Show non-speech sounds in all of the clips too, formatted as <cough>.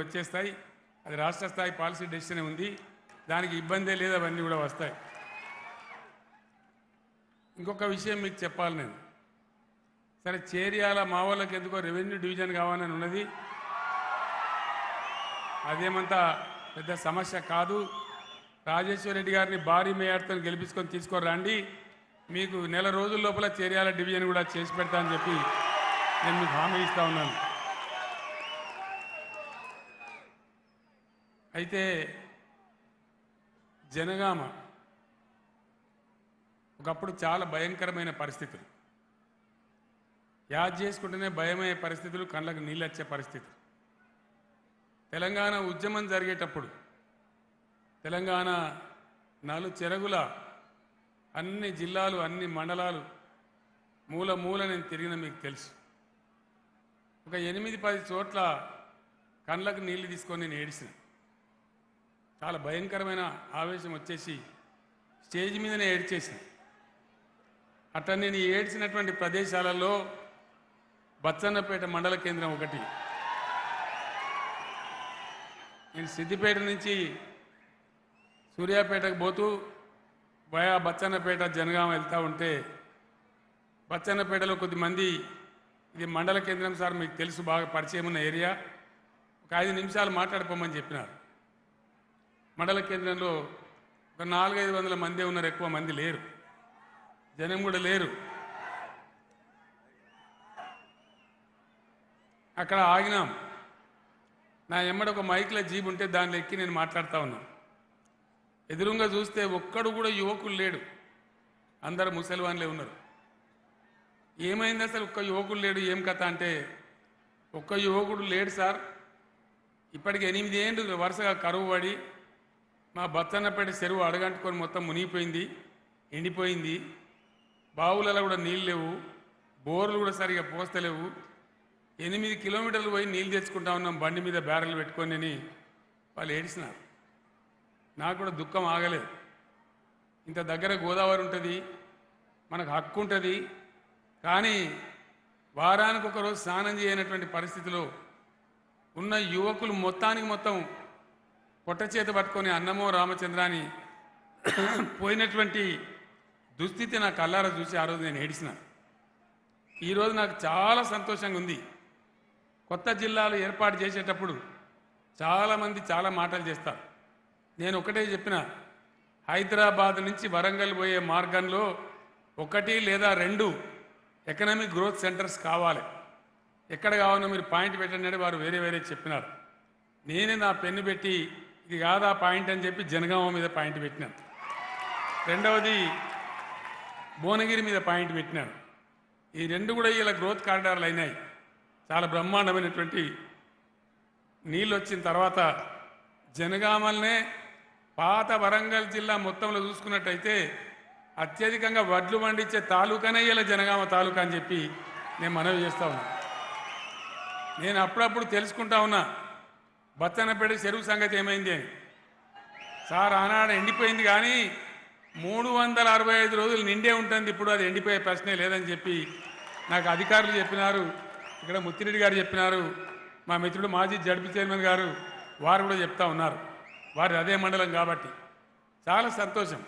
వచ్చేస్తాయి. అది రాష్ట్ర స్థాయి పాలసీ డెసిషన్ ఉంది. దానికి ఇబ్బందే లేదు అవన్నీ కూడా వస్తాయి. ఇంకొక విషయం మీకు చెప్పాలి నేను. సరే చేరియాల మా వాళ్ళకి ఎందుకో రెవెన్యూ డివిజన్ కావాలని ఉన్నది. అదేమంతా పెద్ద సమస్య కాదు. రాజేశ్వర రెడ్డి గారిని భారీ మేయర్తో గెలిపించుకొని తీసుకొని మీకు నెల రోజుల లోపల చేరియాల డివిజన్ కూడా చేసి పెడతా అని చెప్పి నేను మీకు హామీ ఇస్తా ఉన్నాను. అయితే జనగామ ఒకప్పుడు చాలా భయంకరమైన పరిస్థితులు. యాద్ చేసుకుంటేనే భయమయ్యే పరిస్థితులు కళ్ళకు నీళ్ళొచ్చే పరిస్థితులు. తెలంగాణ ఉద్యమం జరిగేటప్పుడు తెలంగాణ నాలుగు చెరగుల అన్ని జిల్లాలు అన్ని మండలాలు మూల మూల నేను తిరిగిన మీకు తెలుసు. ఒక ఎనిమిది పది చోట్ల కళ్ళకు నీళ్ళు తీసుకొని నేను ఏడిసిన. చాలా భయంకరమైన ఆవేశం వచ్చేసి స్టేజ్ మీదనే ఏడ్చేసిన అట్లా నేను ఏడ్చినటువంటి ప్రదేశాలలో బచ్చన్నపేట మండల కేంద్రం ఒకటి. నేను సిద్దిపేట నుంచి సూర్యాపేటకు పోతూ వయా బచ్చన్నపేట జనగాం వెళ్తూ ఉంటే బచ్చన్నపేటలో కొద్దిమంది ఇది మండల కేంద్రం సార్ మీకు తెలుసు బాగా పరిచయం ఉన్న ఏరియా. ఒక ఐదు నిమిషాలు మాట్లాడుకోమని చెప్పినారు. మండల కేంద్రంలో ఒక నాలుగైదు వందల మంది ఉన్నారు ఎక్కువ మంది లేరు. జనం కూడా లేరు. అక్కడ ఆగినాం. నా ఎమ్మడ ఒక మైక్లో జీబ్ ఉంటే దానిలో ఎక్కి నేను మాట్లాడుతూ ఉన్నాను ఎదురుగా చూస్తే ఒక్కడు కూడా యువకులు లేడు. అందరు ముసలివాన్లే ఉన్నారు. ఏమైంది అసలు ఒక్క యువకుడు లేడు? ఏం కథ అంటే ఒక్క యువకుడు లేడు సార్. ఇప్పటికి ఎనిమిది ఏండ్లు వరుసగా కరువు పడి మా బత్తన్నపేట చెరువు అడగంటుకొని మొత్తం మునిగిపోయింది ఎండిపోయింది. బావులలో కూడా నీళ్ళు లేవు బోర్లు కూడా సరిగా పోస్తలేవు. ఎనిమిది కిలోమీటర్లు పోయి నీళ్ళు తెచ్చుకుంటా ఉన్నాం బండి మీద బ్యారెల్ పెట్టుకొని అని వాళ్ళు ఏడిసినారు నాకు కూడా దుఃఖం ఆగలేదు ఇంత దగ్గర గోదావరి ఉంటుంది మనకు హక్కు ఉంటుంది. కానీ వారానికి ఒకరోజు స్నానం చేయనటువంటి పరిస్థితిలో ఉన్న యువకులు మొత్తానికి మొత్తం పొట్ట చేత పట్టుకొని అన్నమో రామచంద్రాని <clears throat> పోయినటువంటి దుస్థితి నా కళ్ళారా చూసి ఆ రోజు నేను ఏడిసిన. ఈరోజు నాకు చాలా సంతోషంగా ఉంది. కొత్త జిల్లాలు ఏర్పాటు చేసేటప్పుడు చాలామంది చాలా మాటలు చేస్తారు. నేను ఒకటే చెప్పిన హైదరాబాద్ నుంచి వరంగల్ పోయే మార్గంలో ఒకటి లేదా రెండు ఎకనామిక్ గ్రోత్ సెంటర్స్ కావాలి. ఎక్కడ కావాలో మీరు పాయింట్ పెట్టండి అని వారు వేరే వేరే చెప్పినారు. నేనే నా పెన్ను పెట్టి ఇది కాదా పాయింట్ అని చెప్పి జనగామ మీద పాయింట్ పెట్టినాను. రెండవది భువనగిరి మీద పాయింట్ పెట్టినాను. ఈ రెండు కూడా ఇలా గ్రోత్ కారిడార్లు అయినాయి. చాలా బ్రహ్మాండమైనటువంటి నీళ్ళు వచ్చిన తర్వాత జనగామల్నే పాత వరంగల్ జిల్లా మొత్తంలో చూసుకున్నట్టయితే అత్యధికంగా వడ్లు పండించే తాలూకానే ఇలా జనగామ తాలూకా అని చెప్పి నేను మనవి చేస్తా ఉన్నా. నేను అప్పుడప్పుడు తెలుసుకుంటా ఉన్నా. బత్తనపేట చెరువు సంగతి ఏమైంది అని. సార్ ఆనాడు ఎండిపోయింది కానీ మూడు వందల అరవై ఐదు రోజులు నిండే ఉంటుంది. ఇప్పుడు అది ఎండిపోయే ప్రశ్నే లేదని చెప్పి నాకు అధికారులు చెప్పినారు. ఇక్కడ ముత్తిరెడ్డి గారు చెప్పినారు. మా మిత్రుడు మాజీ జడ్పీ చైర్మన్ గారు వారు కూడా చెప్తా ఉన్నారు. వారి అదే మండలం కాబట్టి. చాలా సంతోషం.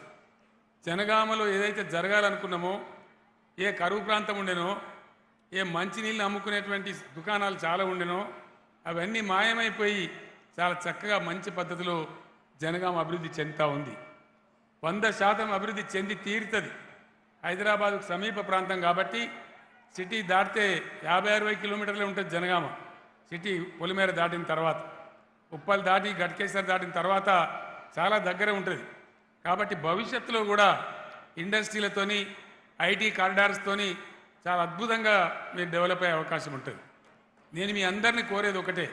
జనగామలో ఏదైతే జరగాలనుకున్నామో ఏ కరువు ప్రాంతం ఉండెనో ఏ మంచినీళ్ళు అమ్ముకునేటువంటి దుకాణాలు చాలా ఉండెనో అవన్నీ మాయమైపోయి చాలా చక్కగా మంచి పద్ధతిలో జనగాం అభివృద్ధి చెందుతూ ఉంది. వంద శాతం అభివృద్ధి చెంది తీరుతుంది. హైదరాబాద్కు సమీప ప్రాంతం కాబట్టి సిటీ దాటితే యాభై అరవై కిలోమీటర్లే ఉంటుంది జనగామ. సిటీ పొలిమేర దాటిన తర్వాత ఉప్పల్ దాటి గట్కేశ్వర్ దాటిన తర్వాత చాలా దగ్గర ఉంటుంది. కాబట్టి భవిష్యత్తులో కూడా ఇండస్ట్రీలతోని ఐటీ కారిడార్స్తోని చాలా అద్భుతంగా మీరు డెవలప్ అయ్యే అవకాశం ఉంటుంది. నేను మీ అందరిని కోరేది ఒకటే.